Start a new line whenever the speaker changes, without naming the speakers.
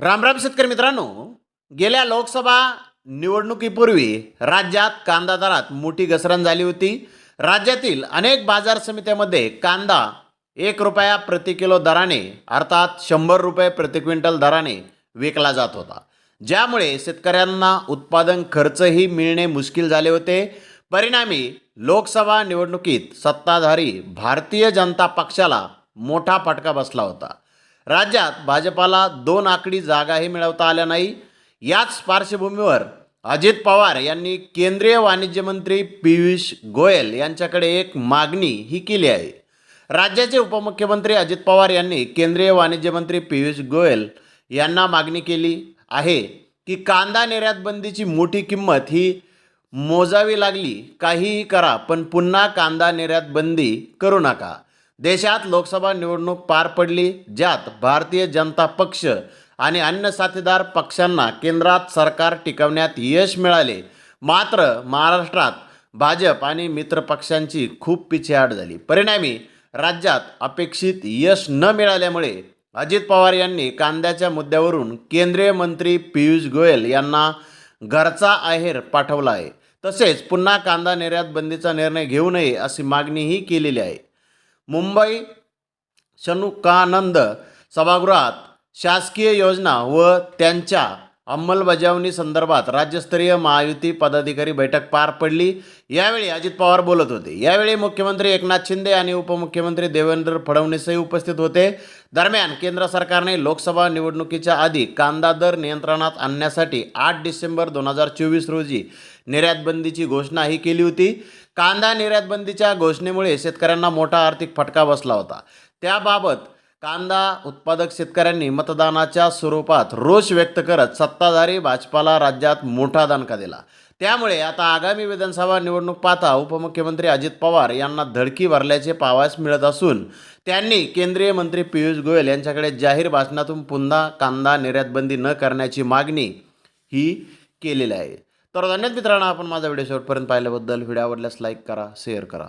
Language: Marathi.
रामराम शेतकरी मित्रांनो. गेल्या लोकसभा निवडणुकीपूर्वी राज्यात कांदा दरात मोठी घसरण झाली होती. राज्यातील अनेक बाजार समित्यामध्ये कांदा एक रुपया प्रति किलो दराने अर्थात शंभर रुपये प्रति क्विंटल दराने विकला जात होता. ज्यामुळे शेतकऱ्यांना उत्पादन खर्चही मिळणे मुश्किल झाले होते. परिणामी लोकसभा निवडणुकीत सत्ताधारी भारतीय जनता पक्षाला मोठा फटका बसला होता. राज्यात भाजपाला दोन आकडी जागाही मिळवता आल्या नाही. याच पार्श्वभूमीवर अजित पवार यांनी केंद्रीय वाणिज्य मंत्री पियुष गोयल यांच्याकडे एक मागणी ही केली आहे. राज्याचे उपमुख्यमंत्री अजित पवार यांनी केंद्रीय वाणिज्य मंत्री पियुष गोयल यांना मागणी केली आहे की कांदा निर्यात बंदीची मोठी किंमत ही मोजावी लागली काहीही करा पण पुन्हा कांदा निर्यात बंदी करू नका. देशात लोकसभा निवडणूक पार पडली ज्यात भारतीय जनता पक्ष आणि अन्य साथीदार पक्षांना केंद्रात सरकार टिकवण्यात यश मिळाले. मात्र महाराष्ट्रात भाजप आणि मित्र पक्षांची खूप पिछेहाट झाली. परिणामी राज्यात अपेक्षित यश न मिळाल्यामुळे अजित पवार यांनी कांद्याच्या मुद्द्यावरून केंद्रीय मंत्री पियुष गोयल यांना घरचा आहेर पाठवला आहे. तसेच पुन्हा कांदा निर्यात बंदीचा निर्णय घेऊ नये अशी मागणीही केलेली आहे. मुंबई शनुकानंद सभागृहात शासकीय योजना व त्यांच्या अंमलबजावणी संदर्भात राज्यस्तरीय महायुती पदाधिकारी बैठक पार पडली. यावेळी अजित पवार बोलत होते. यावेळी मुख्यमंत्री एकनाथ शिंदे आणि उपमुख्यमंत्री देवेंद्र फडणवीसही उपस्थित होते. दरम्यान केंद्र सरकारने लोकसभा निवडणुकीच्या आधी कांदा दर नियंत्रणात आणण्यासाठी आठ डिसेंबर दोन हजार चोवीस रोजी निर्यातबंदीची घोषणाही घोषणा ही केली होती. कांदा निर्यातबंदीच्या घोषणेमुळे शेतकऱ्यांना मोठा आर्थिक फटका बसला होता. त्याबाबत कांदा उत्पादक शेतकऱ्यांनी मतदानाच्या स्वरूपात रोष व्यक्त करत सत्ताधारी भाजपाला राज्यात मोठा दणका दिला. त्यामुळे आता आगामी विधानसभा निवडणूक पाहता उपमुख्यमंत्री अजित पवार यांना धडकी भरल्याचे पावास मिळत असून त्यांनी केंद्रीय मंत्री पियुष गोयल यांच्याकडे जाहीर भाषणातून पुन्हा कांदा निर्यातबंदी न करण्याची मागणी ही केलेली आहे. तर धन्यवाद मित्रांनो आपण माझा व्हिडिओ शेवटपर्यंत पाहिल्याबद्दल. व्हिडिओ आवडल्यास लाईक करा शेअर करा.